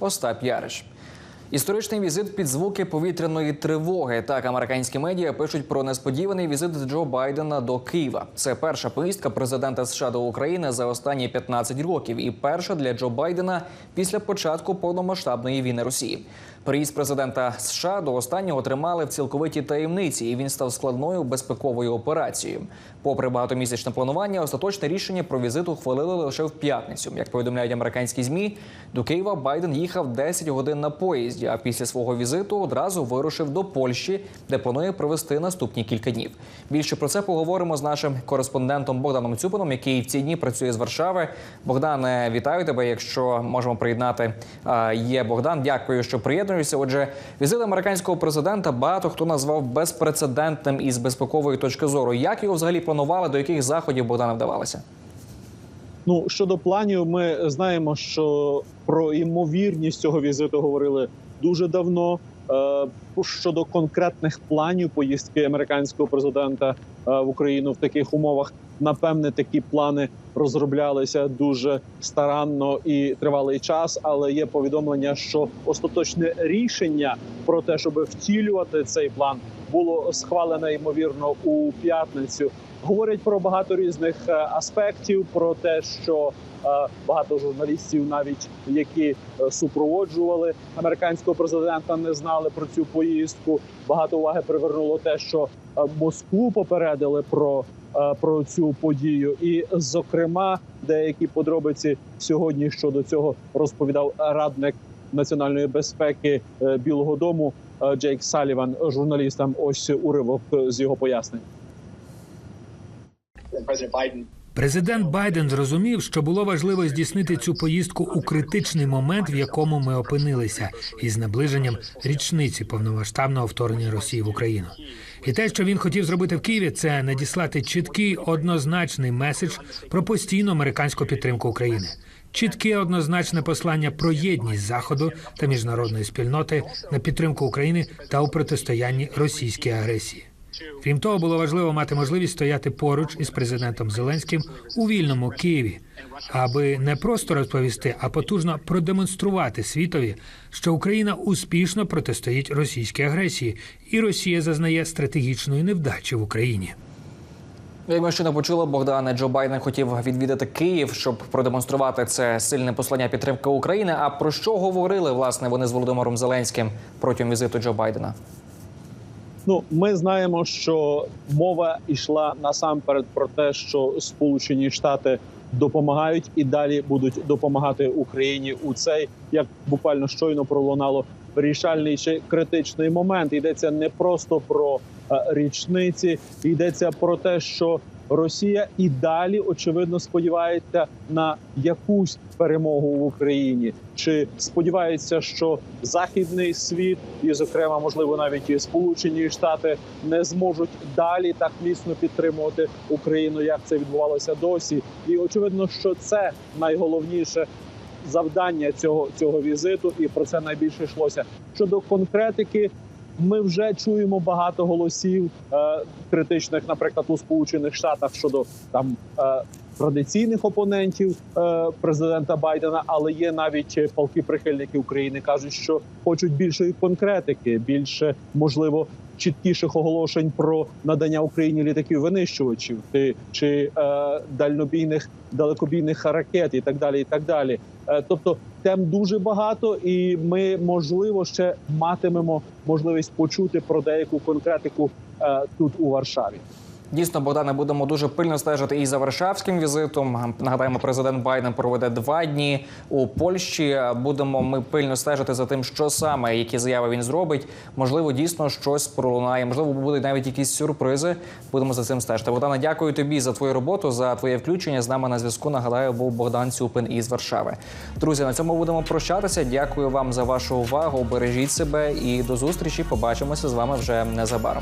Остап Яриш. Історичний візит під звуки повітряної тривоги. Так, американські медіа пишуть про несподіваний візит Джо Байдена до Києва. Це перша поїздка президента США до України за останні 15 років, і перша для Джо Байдена після початку повномасштабної війни Росії. Приїзд президента США до останнього тримали в цілковитій таємниці, і він став складною безпековою операцією. Попри багатомісячне планування, остаточне рішення про візит ухвалили лише в п'ятницю. Як повідомляють американські змі, до Києва Байден їхав 10 годин на поїзді. А після свого візиту одразу вирушив до Польщі, де планує провести наступні кілька днів. Більше про це поговоримо з нашим кореспондентом Богданом Цюпином, який в ці дні працює з Варшави. Богдане, вітаю тебе. Якщо можемо приєднати, є Богдан. Дякую, що приєднуєшся. Отже, візит американського президента багато хто назвав безпрецедентним із безпекової точки зору. Як його взагалі планували, до яких заходів Богдана вдавалося? Ну щодо планів, ми знаємо, що про ймовірність цього візиту говорили дуже давно. Е, Щодо конкретних планів поїздки американського президента е, в Україну в таких умовах, напевне, такі плани розроблялися дуже старанно і тривалий час. Але є повідомлення, що остаточне рішення про те, щоб втілювати цей план, було схвалене ймовірно у п'ятницю. Говорять про багато різних е, аспектів, про те, що е, багато журналістів, навіть які е, супроводжували американського президента, не знали про цю поїздку. Багато уваги привернуло те, що Москву попередили про, про цю подію, і зокрема деякі подробиці сьогодні щодо цього розповідав радник національної безпеки Білого Дому Джейк Саліван журналістам. Ось уривок з його пояснень. President Biden Президент Байден зрозумів, що було важливо здійснити цю поїздку у критичний момент, в якому ми опинилися, із наближенням річниці повномасштабного вторгнення Росії в Україну. І те, що він хотів зробити в Києві, це надіслати чіткий однозначний меседж про постійну американську підтримку України. Чітке однозначне послання про єдність заходу та міжнародної спільноти на підтримку України та у протистоянні російській агресії. Крім того, було важливо мати можливість стояти поруч із президентом Зеленським у вільному Києві, аби не просто розповісти, а потужно продемонструвати світові, що Україна успішно протистоїть російській агресії, і Росія зазнає стратегічної невдачі в Україні. Як ми ще не почули, Богдане Джо Байден хотів відвідати Київ, щоб продемонструвати це сильне послання підтримки України. А про що говорили власне вони з Володимиром Зеленським протягом візиту Джо Байдена? Ну, ми знаємо, що мова йшла насамперед про те, що Сполучені Штати допомагають і далі будуть допомагати Україні у цей, як буквально щойно пролунало вирішальний чи критичний момент. Йдеться не просто про е, річниці, йдеться про те, що Росія і далі очевидно сподівається на якусь перемогу в Україні, чи сподівається, що західний світ, і, зокрема, можливо, навіть і Сполучені Штати не зможуть далі так міцно підтримувати Україну, як це відбувалося досі. І очевидно, що це найголовніше завдання цього цього візиту, і про це найбільше йшлося. Щодо конкретики, ми вже чуємо багато голосів е, критичних, наприклад, у Сполучених Штатах щодо там. Е, Традиційних опонентів е, президента Байдена, але є навіть полки прихильники України, кажуть, що хочуть більшої конкретики, більше можливо чіткіших оголошень про надання Україні літаків винищувачів ти чи е, дальнобійних далекобійних ракет, і так далі. І так далі. Е, тобто тем дуже багато, і ми можливо ще матимемо можливість почути про деяку конкретику е, тут у Варшаві. Дійсно, Богдане, будемо дуже пильно стежити і за Варшавським візитом. Нагадаємо, президент Байден проведе два дні у Польщі. Будемо ми пильно стежити за тим, що саме які заяви він зробить. Можливо, дійсно щось пролунає. Можливо, будуть навіть якісь сюрпризи. Будемо за цим стежити. Богдане, дякую тобі за твою роботу, за твоє включення. З нами на зв'язку. Нагадаю, був Богдан Цюпин із Варшави. Друзі, на цьому будемо прощатися. Дякую вам за вашу увагу. Бережіть себе і до зустрічі. Побачимося з вами вже незабаром.